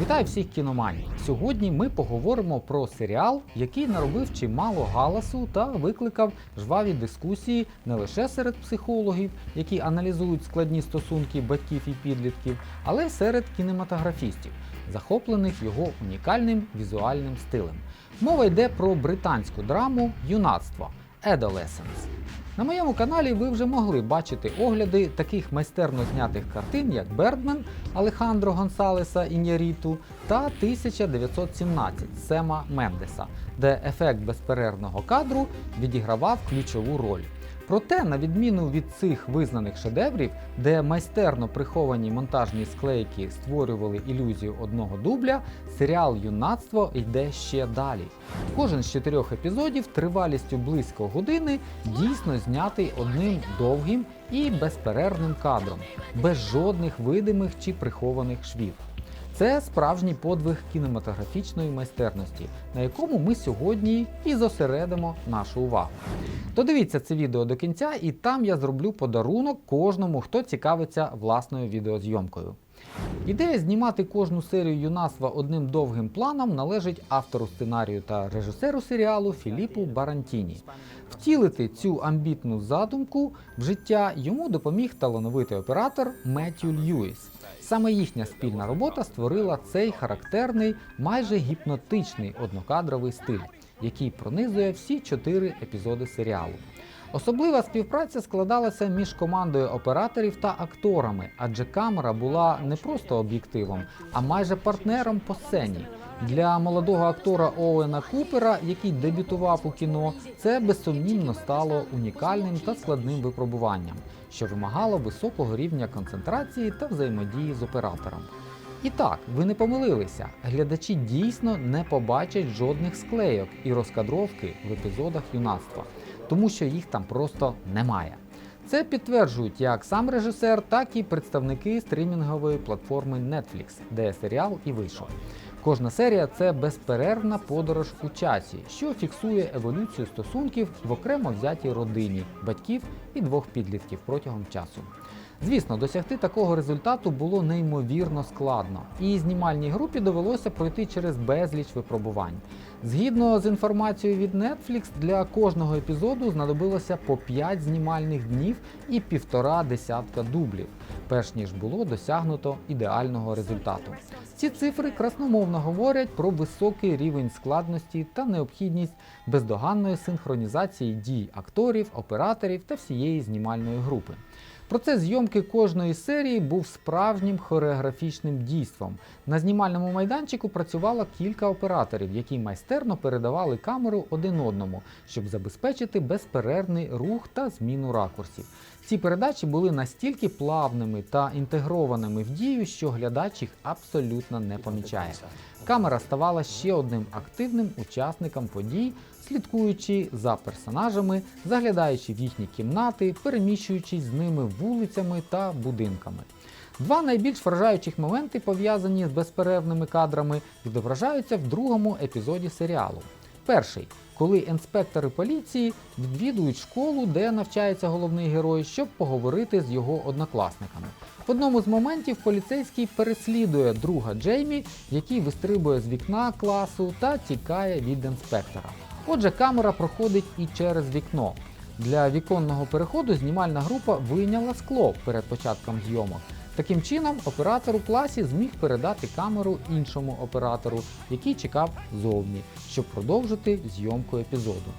Вітаю всіх кіноманів! Сьогодні ми поговоримо про серіал, який наробив чимало галасу та викликав жваві дискусії не лише серед психологів, які аналізують складні стосунки батьків і підлітків, але й серед кінематографістів, захоплених його унікальним візуальним стилем. Мова йде про британську драму Юнацтво Adolescence. На моєму каналі ви вже могли бачити огляди таких майстерно знятих картин, як Бердмен Алехандро Гонсалеса Ін'яріту та 1917 Сема Мендеса, де ефект безперервного кадру відігравав ключову роль. Проте, на відміну від цих визнаних шедеврів, де майстерно приховані монтажні склейки створювали ілюзію одного дубля, серіал Юнацтво йде ще далі. Кожен з чотирьох епізодів тривалістю близько години дійсно знятий одним довгим і безперервним кадром, без жодних видимих чи прихованих швів. Це справжній подвиг кінематографічної майстерності, на якому ми сьогодні і зосередимо нашу увагу. Додивіться це відео до кінця, і там я зроблю подарунок кожному, хто цікавиться власною відеозйомкою. Ідея знімати кожну серію юнацтва одним довгим планом належить автору сценарію та режисеру серіалу Філіпу Барантіні. Втілити цю амбітну задумку в життя йому допоміг талановитий оператор Меттю Льюіс. Саме їхня спільна робота створила цей характерний, майже гіпнотичний однокадровий стиль, який пронизує всі чотири епізоди серіалу. Особлива співпраця складалася між командою операторів та акторами, адже камера була не просто об'єктивом, а майже партнером по сцені. Для молодого актора Оуена Купера, який дебютував у кіно, це безсумнівно стало унікальним та складним випробуванням, що вимагало високого рівня концентрації та взаємодії з оператором. І так, ви не помилилися. Глядачі дійсно не побачать жодних склейок і розкадровки в епізодах юнацтва, тому що їх там просто немає. Це підтверджують як сам режисер, так і представники стрімінгової платформи Netflix, де серіал і вийшов. Кожна серія це безперервна подорож у часі, що фіксує еволюцію стосунків в окремо взятій родині, батьків і двох підлітків протягом часу. Звісно, досягти такого результату було неймовірно складно, і знімальній групі довелося пройти через безліч випробувань. Згідно з інформацією від Netflix, для кожного епізоду знадобилося по 5 знімальних днів і півтора десятка дублів, перш ніж було досягнуто ідеального результату. Ці цифри красномовно говорять про високий рівень складності та необхідність бездоганної синхронізації дій акторів, операторів та всієї знімальної групи. Процес зйомки кожної серії був справжнім хореографічним дійством. На знімальному майданчику працювало кілька операторів, які майстерно передавали камеру один одному, щоб забезпечити безперервний рух та зміну ракурсів. Ці передачі були настільки плавними та інтегрованими в дію, що глядач їх абсолютно не помічає. Камера ставала ще одним активним учасником подій, слідкуючи за персонажами, заглядаючи в їхні кімнати, переміщуючись з ними вулицями та будинками. Два найбільш вражаючих моменти, пов'язані з безперервними кадрами, відображаються в другому епізоді серіалу. Перший, коли інспектори поліції відвідують школу, де навчається головний герой, щоб поговорити з його однокласниками. В одному з моментів поліцейський переслідує друга Джеймі, який вистрибує з вікна класу та тікає від інспектора. Отже, камера проходить і через вікно. Для віконного переходу знімальна група вийняла скло перед початком зйомок. Таким чином, оператор у класі зміг передати камеру іншому оператору, який чекав зовні, щоб продовжити зйомку епізоду.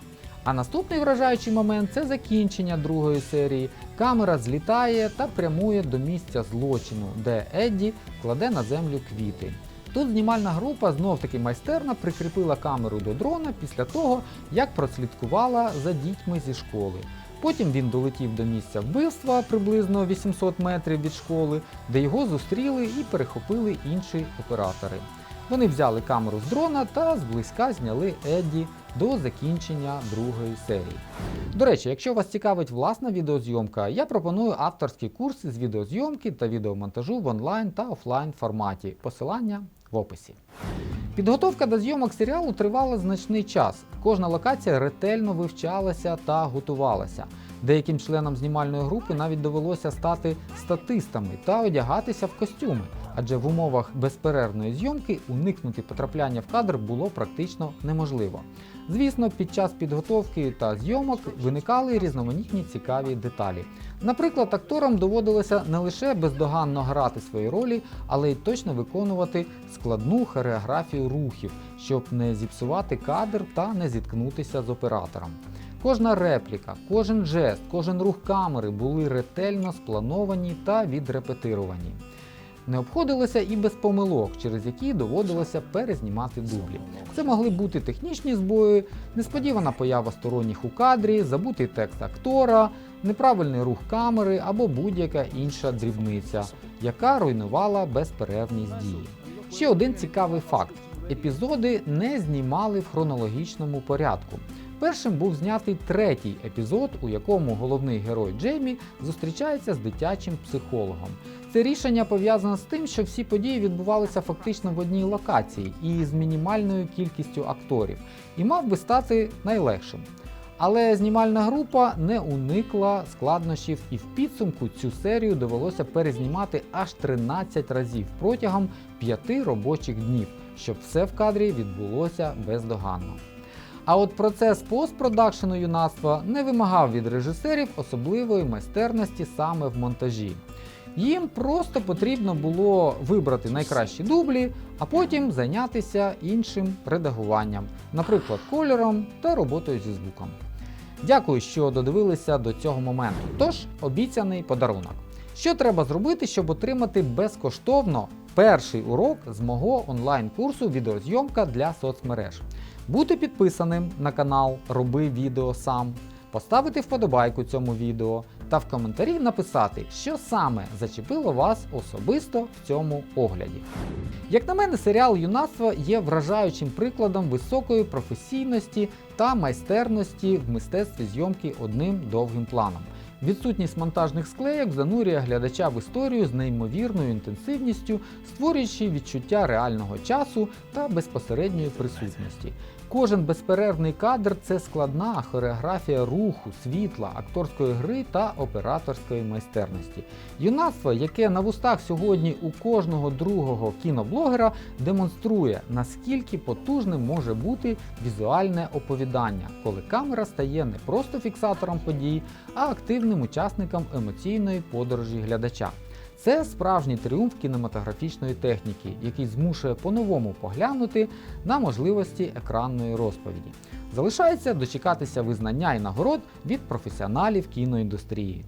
А наступний вражаючий момент це закінчення другої серії. Камера злітає та прямує до місця злочину, де Едді кладе на землю квіти. Тут знімальна група знов таки майстерно прикріпила камеру до дрона після того, як прослідкувала за дітьми зі школи. Потім він долетів до місця вбивства приблизно 800 метрів від школи, де його зустріли і перехопили інші оператори. Вони взяли камеру з дрона та зблизька зняли Едді до закінчення другої серії. До речі, якщо вас цікавить власна відеозйомка, я пропоную авторський курс з відеозйомки та відеомонтажу в онлайн та офлайн форматі. Посилання в описі. Підготовка до зйомок серіалу тривала значний час. Кожна локація ретельно вивчалася та готувалася. Деяким членам знімальної групи навіть довелося стати статистами та одягатися в костюми, адже в умовах безперервної зйомки уникнути потрапляння в кадр було практично неможливо. Звісно, під час підготовки та зйомок виникали різноманітні цікаві деталі. Наприклад, акторам доводилося не лише бездоганно грати свої ролі, але й точно виконувати складну хореографію рухів, щоб не зіпсувати кадр та не зіткнутися з оператором. Кожна репліка, кожен жест, кожен рух камери були ретельно сплановані та відрепетировані. Не обходилося і без помилок, через які доводилося перезнімати дублі. Це могли бути технічні збої, несподівана поява сторонніх у кадрі, забутий текст актора, неправильний рух камери або будь-яка інша дрібниця, яка руйнувала безперервність дії. Ще один цікавий факт: епізоди не знімали в хронологічному порядку. Першим був знятий третій епізод, у якому головний герой Джеймі зустрічається з дитячим психологом. Це рішення пов'язане з тим, що всі події відбувалися фактично в одній локації і з мінімальною кількістю акторів, і мав би стати найлегшим. Але знімальна група не уникла складнощів, і в підсумку цю серію довелося перезнімати аж 13 разів протягом 5 робочих днів, щоб все в кадрі відбулося бездоганно. А от процес постпродакшену юнацтва не вимагав від режисерів особливої майстерності саме в монтажі. Їм просто потрібно було вибрати найкращі дублі, а потім зайнятися іншим редагуванням, наприклад, кольором та роботою зі звуком. Дякую, що додивилися до цього моменту. Тож, обіцяний подарунок. Що треба зробити, щоб отримати безкоштовно перший урок з мого онлайн-курсу відеозйомка для соцмереж? Бути підписаним на канал Роби відео сам, поставити вподобайку цьому відео та в коментарі написати, що саме зачепило вас особисто в цьому огляді. Як на мене, серіал юнацтво є вражаючим прикладом високої професійності та майстерності в мистецтві зйомки одним довгим планом. Відсутність монтажних склеєк занурює глядача в історію з неймовірною інтенсивністю, створюючи відчуття реального часу та безпосередньої присутності. Кожен безперервний кадр це складна хореографія руху, світла, акторської гри та операторської майстерності. Юнацтво, яке на вустах сьогодні у кожного другого кіноблогера, демонструє, наскільки потужним може бути візуальне оповідання, коли камера стає не просто фіксатором подій, а активним учасником емоційної подорожі глядача. Це справжній тріумф кінематографічної техніки, який змушує по-новому поглянути на можливості екранної розповіді. Залишається дочекатися визнання і нагород від професіоналів кіноіндустрії.